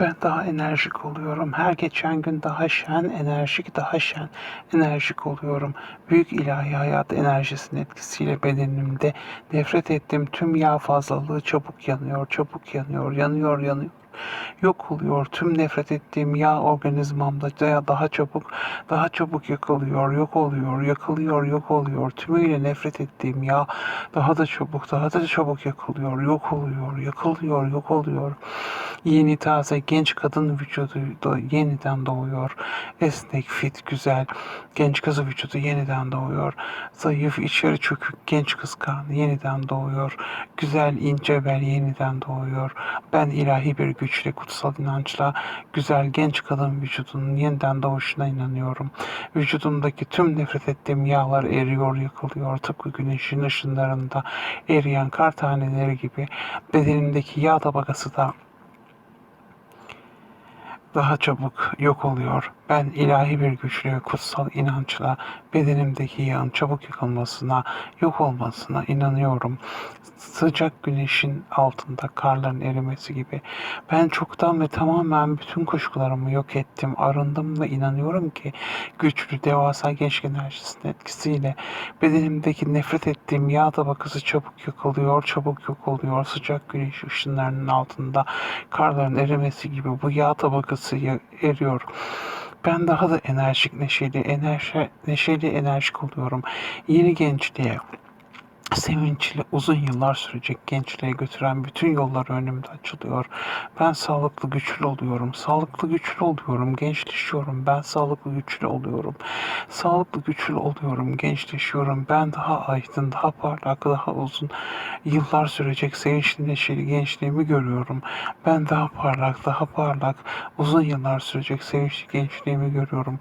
Ben daha enerjik oluyorum. Her geçen gün daha şen, enerjik, daha şen, enerjik oluyorum. Büyük ilahi hayat enerjisinin etkisiyle bedenimde nefret ettiğim tüm yağ fazlalığı çabuk yanıyor, çabuk yanıyor, yanıyor, yanıyor. Yok oluyor. Tüm nefret ettiğim yağ organizmamda daha, daha çabuk, daha çabuk yakılıyor, yok oluyor, yakılıyor, yok oluyor. Tümüyle nefret ettiğim yağ daha da çabuk, daha da çabuk yakılıyor, yok oluyor, yakılıyor, yok oluyor. Yeni taze genç kadın vücudu da yeniden doğuyor. Esnek, fit, güzel genç kız vücudu yeniden doğuyor. Zayıf, içeri çökük genç kız karnı yeniden doğuyor. Güzel, ince bel yeniden doğuyor. Ben ilahi bir güçle, kutsal inançla güzel genç kadın vücudunun yeniden doğuşuna inanıyorum. Vücudumdaki tüm nefret ettiğim yağlar eriyor, yakılıyor. Tıpkı güneşin ışınlarında eriyen kar taneleri gibi bedenimdeki yağ tabakası da daha çabuk yok oluyor. Ben ilahi bir güçle kutsal inançla bedenimdeki yağın çabuk yıkılmasına, yok olmasına inanıyorum. Sıcak güneşin altında karların erimesi gibi. Ben çoktan ve tamamen bütün kuşkularımı yok ettim, arındım ve inanıyorum ki güçlü, devasa genç enerjisinin etkisiyle bedenimdeki nefret ettiğim yağ tabakası çabuk yıkılıyor, çabuk yok oluyor. Sıcak güneş ışınlarının altında karların erimesi gibi bu yağ tabakası ya- eriyor. Ben daha da enerjik, neşeli, enerji, neşeli, enerjik oluyorum. Yeni gençliğe, sevinçli, uzun yıllar sürecek gençliğe götüren bütün yollar önümde açılıyor. Ben sağlıklı, güçlü oluyorum. Sağlıklı, güçlü oluyorum. Gençleşiyorum. Ben sağlıklı, güçlü oluyorum. Sağlıklı, güçlü oluyorum. Gençleşiyorum. Ben daha aydın, daha parlak, daha uzun yıllar sürecek sevinçli, neşeli gençliğimi görüyorum. Ben daha parlak, daha parlak, uzun yıllar sürecek sevinçli gençliğimi görüyorum.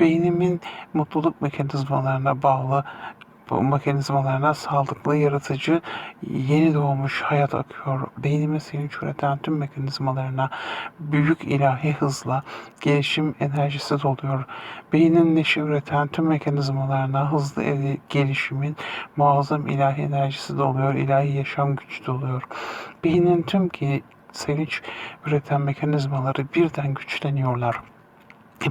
Beynimin mutluluk mekanizmalarına bağlı bu mekanizmalarına sağlıklı, yaratıcı, yeni doğmuş hayat akıyor. Beynimin sevinç üreten tüm mekanizmalarına büyük ilahi hızla gelişim enerjisi doluyor. Beynin neşe üreten tüm mekanizmalarına hızlı gelişimin muazzam ilahi enerjisi doluyor. ilahi yaşam gücü doluyor. Beynin tüm ki sevinç üreten mekanizmaları birden güçleniyorlar.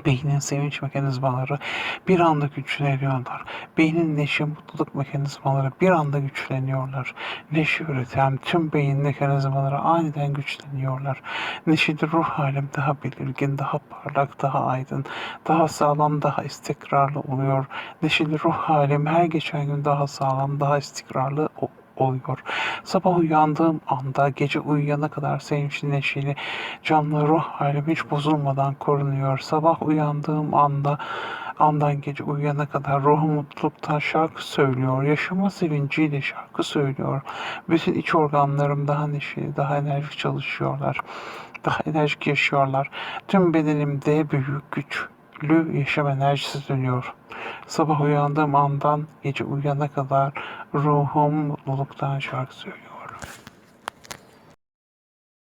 Beynin sevinç mekanizmaları bir anda güçleniyorlar. Beynin neşe, mutluluk mekanizmaları bir anda güçleniyorlar. Neşe üreten tüm beyin mekanizmaları aniden güçleniyorlar. Neşeli ruh halim daha belirgin, daha parlak, daha aydın, daha sağlam, daha istikrarlı oluyor. Neşeli ruh halim her geçen gün daha sağlam, daha istikrarlı oluyor. Sabah uyandığım anda gece uyuyana kadar sevinçli neşeli canlı ruh halim hiç bozulmadan korunuyor. Sabah uyandığım anda andan gece uyuyana kadar ruhum mutluluktan şarkı söylüyor. Yaşama sevinciyle şarkı söylüyor. Bütün iç organlarım daha neşeli, daha enerjik çalışıyorlar. Daha enerjik yaşıyorlar. Tüm bedenimde büyük güçlü yaşam enerjisi dönüyor. Sabah uyandığım andan gece uyuyana kadar ruhum mutluluktan şarkı söylüyor.